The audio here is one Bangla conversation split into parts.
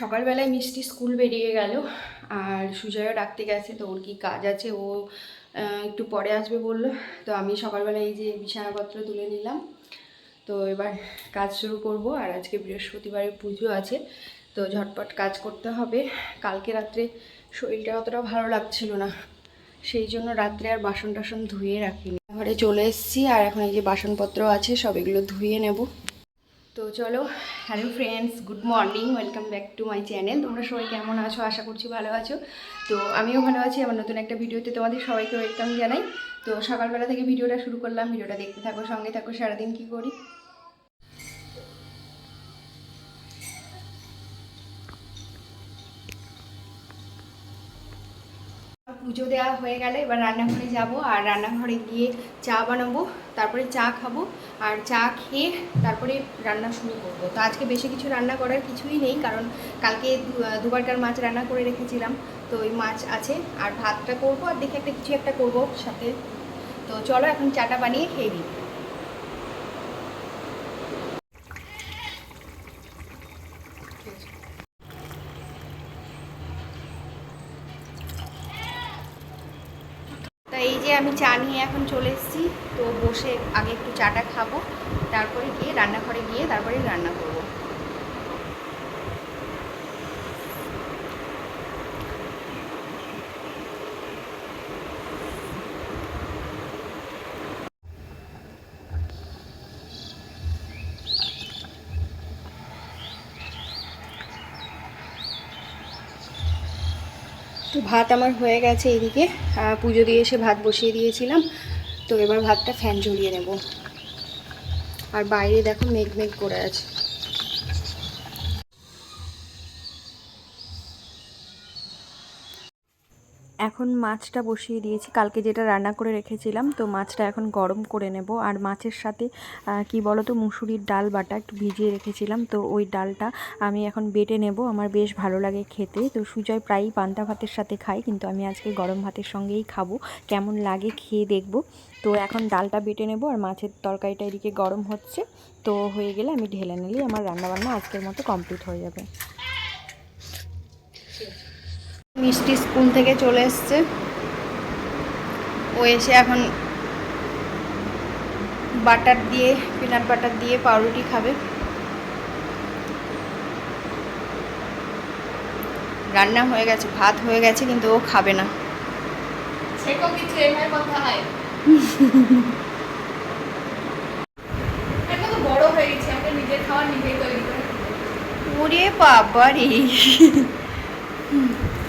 সকালবেলায় মিষ্টি স্কুল বেরিয়ে গেল, আর সুজয়ও ডাকতে গেছে, তো ওর কি কাজ আছে, ও একটু পরে আসবে বলল। তো আমি সকালবেলায় এই যে বিছানাপত্র তুলে নিলাম। তো এবার কাজ শুরু করব, আর আজকে বৃহস্পতিবারের পুজো আছে, তো ঝটপট কাজ করতে হবে। কালকে রাত্রে শরীরটা অতটা ভালো লাগছিল না, সেই জন্য রাত্রে আর বাসন টাসন ধুয়ে রাখিনি। ঘরে চলে এসেছি, আর এখন এই যে বাসনপত্র আছে, সব এগুলো ধুয়ে নেব। তো চলো hello friends good morning welcome back to my channel তোমরা সবাই কেমন আছো? আশা করছি ভালো আছো। তো আমিও ভালো আছি আমার নতুন একটা ভিডিওতে তোমাদের সবাইকে ওয়েলকাম জানাই। তো সকালবেলা থেকে ভিডিওটা শুরু করলাম, ভিডিওটা দেখতে থাকো, সঙ্গে থাকো, সারাদিন কী করি? পুজো দেওয়া হয়ে গেলে এবার রান্নাঘরে যাব আর রান্নাঘরে গিয়ে চা বানাবো, তারপরে চা খাব আর চা খেয়ে তারপরে রান্না শুরু করব। তো আজকে বেশি কিছু রান্না করার কিছুই নেই কারণ কালকে দুবারকার মাছ রান্না করে রেখেছিলাম। তো ওই মাছ আছে আর ভাতটা করব আর দেখে একটা কিছু একটা করব সাথে। তো চলো এখন চাটা বানিয়ে খেয়ে দিই যে আমি চা নিয়ে এখন চলে এসেছি, তো বসে আগে একটু চাটা খাব, তারপরে গিয়ে রান্নাঘরে গিয়ে তারপরে রান্না করব। তো ভাত আমার হয়ে গেছে এদিকে। পুজো দিয়ে এসে ভাত বসিয়ে দিয়েছিলাম। তো এবার ভাতটা ফ্যান ঝরিয়ে নেব। আর বাইরে দেখো মেঘ মেঘ করে আছে। এখন মাছটা বসিয়ে দিয়েছি। কালকে যেটা রান্না করে রেখেছিলাম, তো মাছটা এখন গরম করে নেব। আর মাছের সাথে কি বলো তো মুসুরির ডাল বাটা একটু ভিজিয়ে রেখেছিলাম। তো ওই ডালটা আমি এখন বেটে নেব। আমার বেশ ভালো লাগে খেতে। তো সুজয় প্রায়ই পান্তা ভাতের সাথে খাই কিন্তু আমি আজকে গরম ভাতের সঙ্গেই খাব। কেমন লাগে খেয়ে দেখব। তো এখন ডালটা বেটে নেব, আর মাছের তরকারিটা এদিকে গরম হচ্ছে। তো হয়ে গেলে আমি ঢেলে নিলেই আমার রান্নাবান্না আজকের মতো কমপ্লিট হয়ে যাবে। মিষ্টি স্কুল থেকে চলে এসছে। ও এসে এখন বাটার দিয়ে পিনাট বাটার দিয়ে পাউরুটি খাবে। রান্না হয়ে গেছে ভাত হয়ে গেছে কিন্তু ও খাবে না। ওরে বাবারে! আমার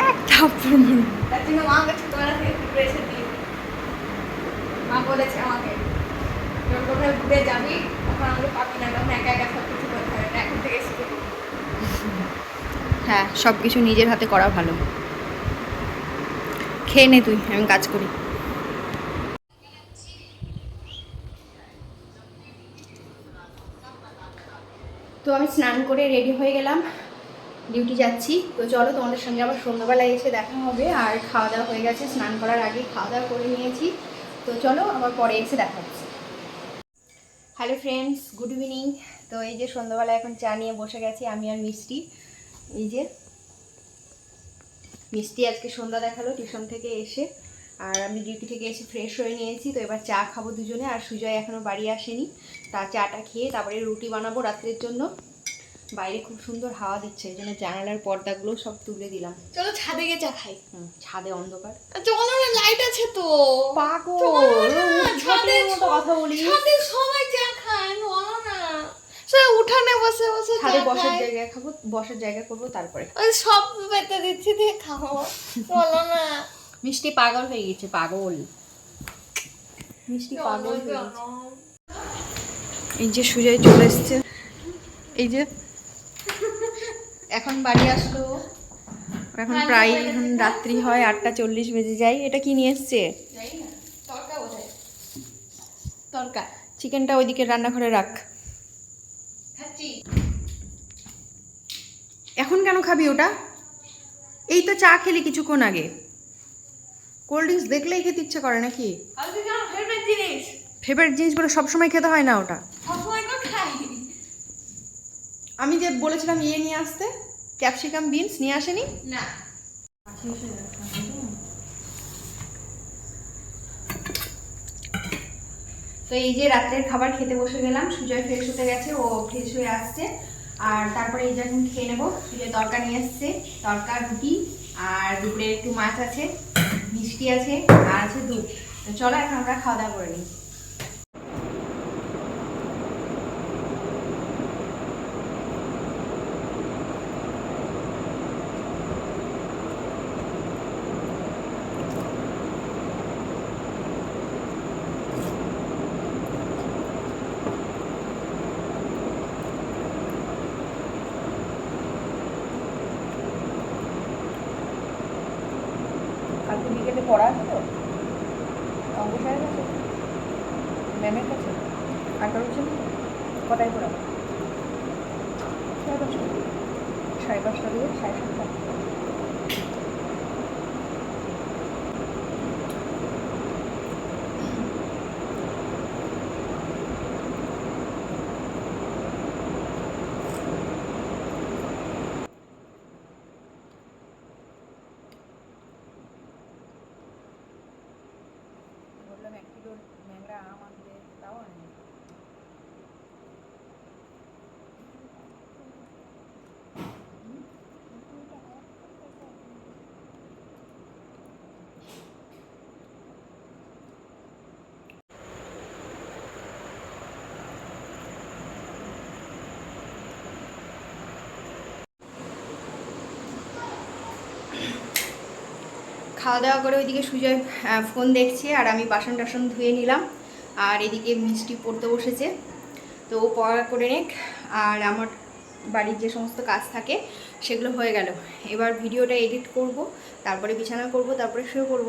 এক থাপ্পড় মারো। তার জন্য মা আমাকে ছোটবেলা থেকে প্রিপারেশন দিয়ে মা বলেছে আমাকে যখন কোথাও ঘুরে যাবি তখন আমাকে পাবি না তখন একা একা সব কিছু করতে হবে এটা এখন থেকে শিখে হ্যাঁ সব কিছু নিজের হাতে করা ভালো। খেয়ে নে তুই আমি কাজ করি। তো আমি স্নান করে রেডি হয়ে গেলাম ডিউটি যাচ্ছি। তো চলো তোমাদের সঙ্গে আবার সন্ধ্যাবেলায় এসে দেখা হবে। আর খাওয়া দাওয়া হয়ে গেছে, স্নান করার আগে খাওয়া দাওয়া করে নিয়েছি। তো চলো আবার পরে এসে দেখা হচ্ছে। হ্যালো ফ্রেন্ডস গুড ইভিনিং তো এই যে সন্ধ্যাবেলা এখন চা নিয়ে বসে গেছি আমি আর মিষ্টি। এই যে মিষ্টি আজকে সন্ধ্যা দেখাল টিউশন থেকে এসে। আর আমি ডিউটি থেকে এসে ফ্রেশ হয়ে নিয়েছি তো এবার চা খাব দুজনে। আর সুজয় এখনও বাড়ি আসেনি তা চাটা খেয়ে তারপরে রুটি বানাবো রাত্রের জন্য। বাইরে খুব সুন্দর হাওয়া দিচ্ছে এই জন্য জানালার পর্দাগুলো সব তুলে দিলাম। চলো ছাদে গিয়ে চা খাই। হুম, ছাদে অন্ধকার। চলো না লাইট আছে তো। পাগল ছাদে- কথা বলিস। ছাদে সবাই চা খায় বলো না। সবাই উঠানে বসে বসে ছাদে বসার খায়। জায়গায় খাব বসার জায়গা করব তারপরে। ওই সব পেতে দিচ্ছি দিয়ে খাও বলো না। মিষ্টি পাগল হয়ে গেছে পাগল। মিষ্টি পাগল হয়ে গেছে। এই যে সুজয় চলে এসছে। এই যে। এখন বাড়ি আসলো। এখন প্রায় এখন রাত্রি হয় আটটা চল্লিশ বেজে যায়। এটা কি নিয়ে এসছে? তরকা তরকা। চিকেনটা ওইদিকে রান্নাঘরে রাখ। এখন কেন খাবি ওটা? এই তো চা খেলি কিছুক্ষণ আগে। কোল্ড ড্রিঙ্কস দেখলেই খেতে ইচ্ছে করে নাকি? ফেভারিট জিনিস। ফেভারিট জিনিসগুলো সবসময় খেতে হয় না ওটা। আমি যে বলেছিলাম ইয়ে নিয়ে আসতে ক্যাপসিকাম বিনস নিয়ে আসেনি? না। তো এই যে রাত্রের খাবার খেতে বসে গেলাম সুজয় ফ্রেশ হতে গেছে ও ফ্রেশ হয়ে আসছে। আর তারপরে এই যে এখন খেয়ে নেব সুজয় তরকা নিয়ে এসছে তরকা রুটি আর দুপুরে একটু মাছ আছে। মিষ্টি আছে আর আছে দুধ। চলো এখন আমরা খাওয়া দাওয়া করে নিই। বিকেলে পড়া আছে তো? অঙ্ক স্যারের কাছে? ম্যামের কাছে? আঠারো বছর কটায় পড়াবো? সাড়ে পাঁচটা। সাড়ে পাঁচটা দিয়ে সাড়ে সাতটা। খাওয়া দাওয়া করে ওইদিকে সুজয় ফোন দেখছে আর আমি বাসন টাসন ধুয়ে নিলাম। আর এদিকে মিষ্টি পড়তে বসেছে। তো ও পড়া করে নেক। আর আমার বাড়ির যে সমস্ত কাজ থাকে, সেগুলো হয়ে গেল। এবার ভিডিওটা এডিট করব, তারপরে বিছানা করব, তারপরে শুয়ে করব